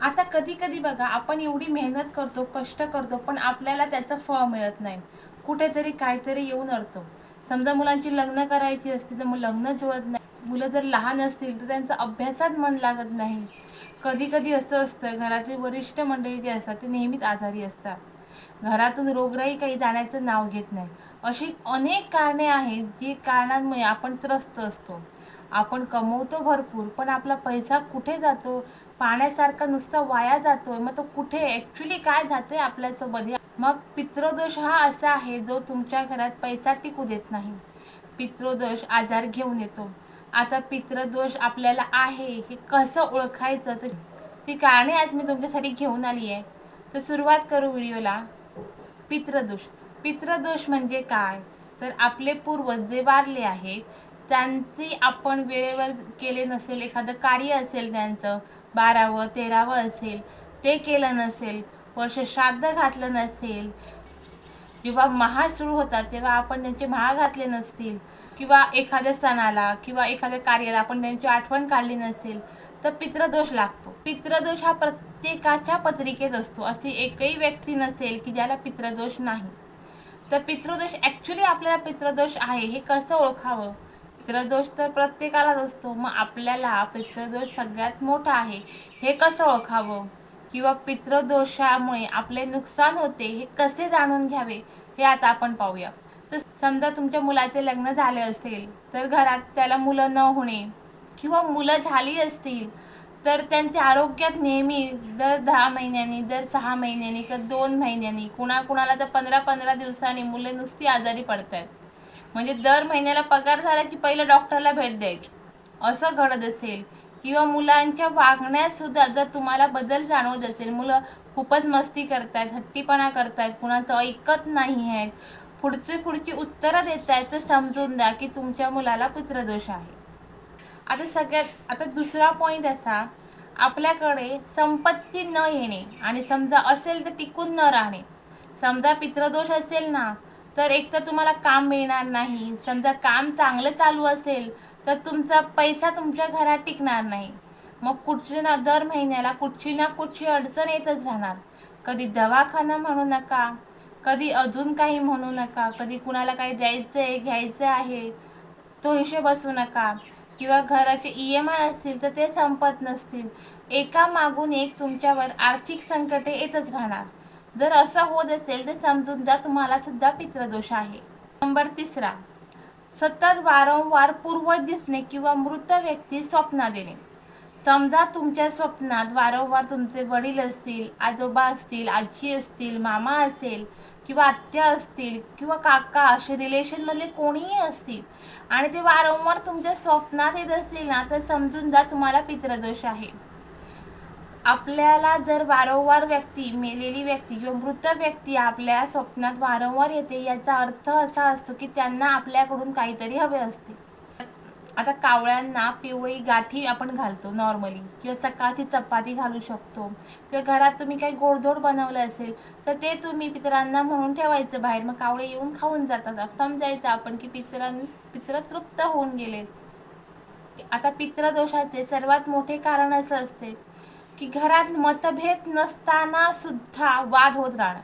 आता कधी कधी बघा आपण एवढी मेहनत करतो कष्ट करतो पण आपल्याला त्याचं फळ मिळत नाही. कुठेतरी काहीतरी येऊन अडतो. समजा मुलांची लग्न करायची असतील तर मग लग्न जुळत नाही. मुलं जर लहान असतील तर त्यांचा अभ्यासात मन लागत नाही. कधी कधी असं असतं घरातली वरिष्ठ मंडळी जी असतात ते नेहमीच आजारी असतात. घरातून रोगराई काही जाण्याचं नाव घेत नाही. अशी अनेक कारणे आहेत जी कारणांमुळे आपण त्रस्त असतो. आपण कमवतो भरपूर पण आपला पैसा कुठे जातो? पाण्यासारखा नुसता वाया जातोय. मग तो कुठे? ऍक्च्युली काय जाते आपल्यासोबत? मग पित्रोदोष हा असा आहे जो तुमच्या घरात पैसा टिकू देत नाही. पित्रोदोष आजार घेऊन येतो. आता पित्रदोष आपल्याला आहे हे कसं ओळखायचं? तर ती कारणे आज मी तुमच्यासाठी घेऊन आली आहे तर सुरुवात करू व्हिडिओला. पित्रदोष पित्रदोष म्हणजे काय? तर आपले पूर्वज जे वारले आहेत त्यांचे आपण वेळेवर केले नसेल एखादं कार्य असेल त्यांचं बारावं तेरावं असेल ते केलं नसेल वर्ष श्राद्ध घातलं नसेल जेव्हा महा सुरू होतात तेव्हा आपण त्यांचे महा घातले नसतील किंवा एखाद्या सणाला किंवा एखाद्या कार्याला आपण त्यांची आठवण काढली नसेल तर पित्रदोष लागतो. पित्रदोष हा प्रत्येकाच्या पत्रिकेत असतो. अशी एकही व्यक्ती नसेल की ज्याला पित्रदोष नाही. तर पितृदोष ॲक्च्युली आपल्याला पितृदोष आहे हे कसं ओळखावं? पितृदोष तर प्रत्येकालाच असतो. मग आपल्याला पितृदोष सगळ्यात मोठा आहे. हे कसं ओळखावं? किंवा पितृदोषामुळे आपले नुकसान होते हे कसे जाणून घ्यावे? हे आता आपण पाहूया. तर समजा तुमच्या मुलाचे लग्न झाले असेल तर घरात त्याला मुलं न होणे किंवा मुलं झाली असतील तर त्यांच्या आरोग्यात नेहमी दर दहा महिन्यांनी दर सहा महिन्यांनी किंवा दोन महिन्यांनी कुणा कुणाला तर पंधरा पंधरा दिवसांनी मुले नुसती आजारी पडत आहेत म्हणजे दर महिन्याला पगार झाला की पहिलं डॉक्टरला भेट द्यायची. असं घडत असेल. किंवा मुलांच्या वागण्यात सुद्धा जर तुम्हाला बदल जाणवत असेल मुलं खूपच मस्ती करतात हट्टीपणा करतात कुणाचं ऐकत नाही आहेत पुढची पुढची उत्तरं देत आहेत तर समजून द्या की तुमच्या मुलाला पितृदोष आहे. आता सगळ्यात आता दुसरा पॉईंट असा आपल्याकडे संपत्ती न येणे आणि समजा असेल तर टिकून न राहणे. समजा पितृदोष असेल ना तर एक तर तुम्हाला काम मिळणार नाही. समजा काम चांगलं चालू असेल तर तुमचा पैसा तुमच्या घरात टिकणार नाही. मग कुठची ना दर महिन्याला कुठची ना कुठची अडचण येतच राहणार. कधी दवाखाना म्हणू नका कधी अजून काही म्हणू नका कधी कुणाला काही द्यायचं आहे घ्यायचं आहे तो हिशोब असू नका. किंवा घराचे ई एम आय असतील तर ते संपत नसतील. एका मागून एक तुमच्यावर आर्थिक संकटे येतच राहणार. जर असं होत असेल तर समजून जा तुम्हाला सुद्धा पितृदोष आहे. नंबर तिसरा सतत वारंवार पूर्वज दिसणे किंवा मृत व्यक्ती स्वप्नात येणे समजा तुमच्या स्वप्नात वारंवार तुमचे वडील असतील आजोबा असतील आजी असतील मामा असेल किंवा आत्या असतील किंवा काका असे रिलेशनमधले कोणीही असतील आणि ते वारंवार तुमच्या स्वप्नात येत असतील ना तर समजून जा तुम्हाला पितृदोष आहे. आपल्याला जर वारंवार व्यक्ती मेलेली व्यक्ती किंवा मृत व्यक्ती आपल्या स्वप्नात वारंवार येते याचा अर्थ असा असतो की त्यांना आपल्याकडून काहीतरी हवे असते. आता कावळ्यांना पिवळी गाठी आपण घालतो नॉर्मली किंवा सकाळची चपाती घालू शकतो. किंवा घरात तुम्ही काही गोडधोड बनवलं असेल तर ते तुम्ही पितरांना म्हणून ठेवायचं बाहेर. मग कावळे येऊन खाऊन जातात. समजायचं आपण की पितरां पित्र तृप्त होऊन गेलेत. आता पित्रदोषाचे सर्वात मोठे कारण असं असते की घरात मतभेद नसताना सुद्धा वाद होत राहणार.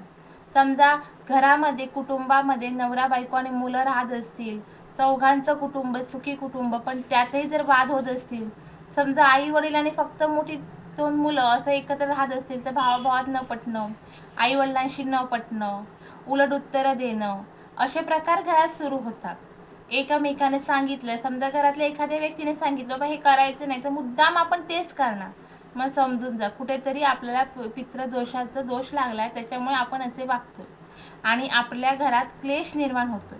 समजा घरामध्ये कुटुंबामध्ये नवरा बायको आणि मुलं राहत असतील चौघांचं कुटुंब सुखी कुटुंब पण त्यातही जर वाद होत असतील समजा आई वडिलांनी फक्त मोठी दोन मुलं असं एकत्र राहत असतील तर भावाभावात न पटणं आई वडिलांशी न पटणं उलट उत्तरं देणं असे प्रकार घरात सुरू होतात. एकमेकाने सांगितलं समजा घरातल्या एखाद्या व्यक्तीने सांगितलं बा हे करायचं नाही तर मुद्दाम आपण तेच करणार. मग समजून जा. कुठेतरी आपल्याला पितृदोषाचा दोष लागलाय त्याच्यामुळे आपण असे वागतो. आणि आपल्या घरात क्लेश निर्माण होतो.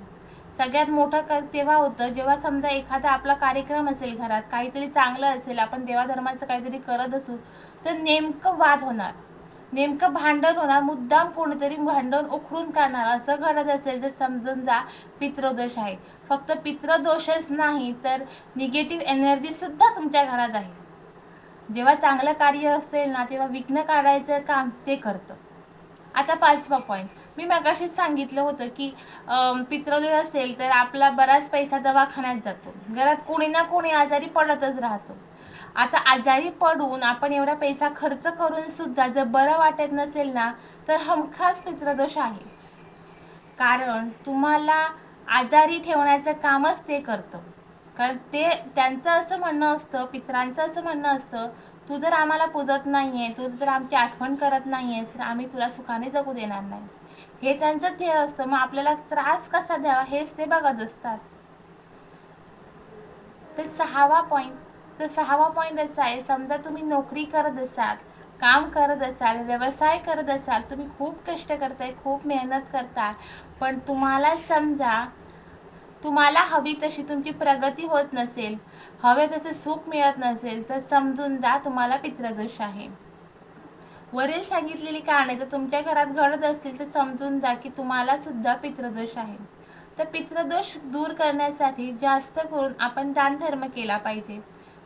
सगळ्यात मोठं क तेव्हा होतं जेव्हा समजा एखादा आपला कार्यक्रम असेल घरात काहीतरी चांगलं असेल आपण देवाधर्माचं काहीतरी करत असू तर नेमकं वाद होणार. नेमकं भांडण होणार मुद्दाम कोणीतरी भांडण उखडून काढणार असं घडत असेल तर समजून जा पितृदोष आहे. फक्त पितृदोषच नाही तर निगेटिव्ह एनर्जी सुद्धा तुमच्या घरात आहे. जेव्हा चांगलं कार्य असेल ना तेव्हा विघ्न काढायचं काम ते करतं. आता पाचवा पॉईंट मी मगाशीच सांगितलं होतं की पितृदोष असेल तर आपला बराच पैसा दवाखान्यात जातो. घरात कोणी ना कोणी आजारी पडतच राहतो. आता आजारी पडून आपण एवढा पैसा खर्च करून सुद्धा जर बरं वाटत नसेल ना तर हमखास पितृदोष आहे. कारण तुम्हाला आजारी ठेवण्याचं कामच ते करतं. कारण ते त्यांचं असं म्हणणं असतं पित्रांचं असं म्हणणं असतं तू जर आम्हाला पूजत नाहीये तू जर आमची आठवण करत नाही आहे तर आम्ही तुला सुखाने जगू देणार नाही. हे त्यांचं ध्येय असतं. मग आपल्याला त्रास कसा द्यावा हेच ते बघत असतात. तर सहावा पॉईंट तर सहावा पॉईंट असा आहे समजा तुम्ही नोकरी करत असाल काम करत असाल व्यवसाय करत असाल तुम्ही खूप कष्ट करताय खूप मेहनत करताय पण तुम्हाला समजा तुम्हाला हवी तशी तुमची प्रगती होत नसेल हवे तसे सुख मिळत नसेल तर समजून जा तुम्हाला पितृदोष आहे. वरील सांगितलेली कारणे जर तुमच्या घरात घडत असतील तर समजून जा की तुम्हाला सुद्धा पितृदोष आहे. तर पितृदोष दूर करण्यासाठी जास्त करून आपण दान धर्म केला पाहिजे.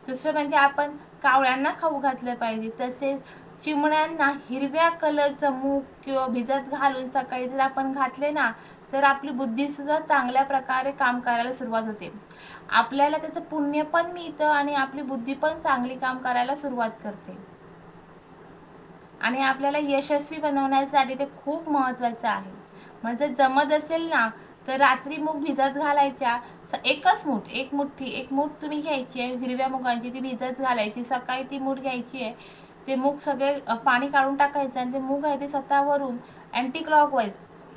दुसरं म्हणजे आपण कावळ्यांना खाऊ घातलं पाहिजे तसेच चिमण्यांना हिरव्या कलरचं मूग किंवा भिजत घालून सकाळी जर आपण घातले ना तर आपली बुद्धी सुद्धा चांगल्या प्रकारे काम करायला सुरुवात होते. आपल्याला त्याचं पुण्य पण मिळतं आणि आपली बुद्धी पण चांगली काम करायला सुरुवात करते. आणि आपल्याला यशस्वी बनवण्यासाठी ते खूप महत्त्वाचं आहे. म्हणजे जमत असेल ना तर रात्री मूग भिजत घालायच्या. एकच मूठ एक मुठ्ठी एक मूठ तुम्ही घ्यायची आहे. हिरव्या मुगांची ती भिजत घालायची. सकाळी ती मूठ घ्यायची आहे. ते मूग सगळे पाणी काढून टाकायचं आणि ते मूग आहे ते स्वतःवरून अँटी क्लॉक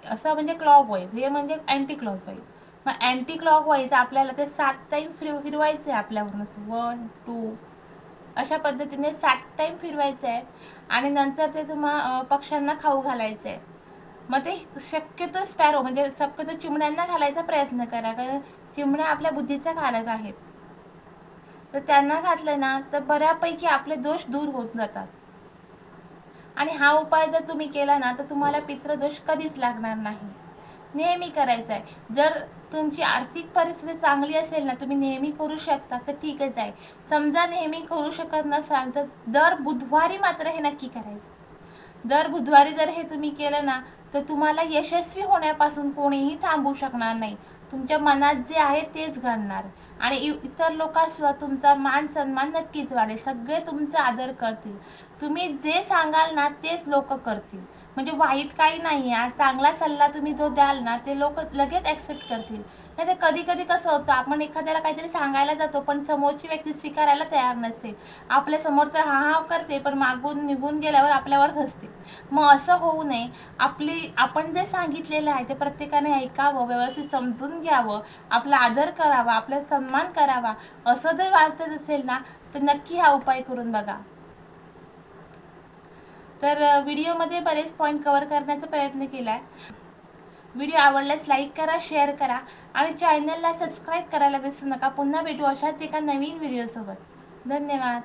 असं म्हणजे क्लॉक वाईज हे म्हणजे अँटी क्लॉक वाईज मग अँटी क्लॉक वाईज आपल्याला ते सात टाईम फिर फिरवायचं आहे आपल्यावरून असं. वन टू अशा पद्धतीने सात टाईम फिरवायचं आहे. आणि नंतर ते तुम्हा पक्ष्यांना खाऊ घालायचं आहे. मग ते शक्यतो स्पॅरो म्हणजे शक्यतो चिमण्यांना घालायचा प्रयत्न करा. कारण चिमण्या आपल्या बुद्धीचा कारक आहेत. तर त्यांना घातलं ना तर बऱ्यापैकी आपले दोष दूर होत जातात. आणि हा उपाय जर तुम्ही केला ना तर तुम्हाला पितृदोष कधीच लागणार नाही. नेहमी करायचा आहे जर तुमची आर्थिक परिस्थिती चांगली असेल ना तुम्ही नेहमी करू शकता तर ठीकच आहे. समजा नेहमी करू शकत नसाल तर दर बुधवारी मात्र हे नक्की करायचं. दर बुधवारी जर हे तुम्ही केलं ना तर तुम्हाला यशस्वी होण्यापासून कोणीही थांबू शकणार नाही. तुमच्या मनात जे आहे तेच घडणार आणि इ- इतर लोकांसुद्धा तुमचा मान सन्मान नक्कीच वाढेल. सगळे तुमचा आदर करतील. तुम्ही जे सांगाल ना तेच लोक करतील. म्हणजे वाईट काही नाही आहे चांगला सल्ला तुम्ही जो द्याल ना ते लोक लगेच ॲक्सेप्ट करतील. नाही तर कधी कधी कसं होतं आपण एखाद्याला काहीतरी सांगायला जातो पण समोरची व्यक्ती स्वीकारायला तयार नसेल. आपल्यासमोर तर हा हा करते पण मागून निघून गेल्यावर आपल्यावरच हसते. मग असं होऊ नये. आपली आपण जे सांगितलेलं आहे ते प्रत्येकाने ऐकावं व्यवस्थित समजून घ्यावं आपला आदर करावा आपला सन्मान करावा असं जर वाटत असेल ना तर नक्की हा उपाय करून बघा. तर व्हिडिओमध्ये बरेच पॉईंट कव्हर करण्याचा प्रयत्न केला आहे व्हिडिओ आवडल्यास लाईक करा शेअर करा आणि चॅनलला सबस्क्राईब करायला विसरू नका. पुन्हा भेटू अशाच एका नवीन व्हिडिओसोबत. धन्यवाद.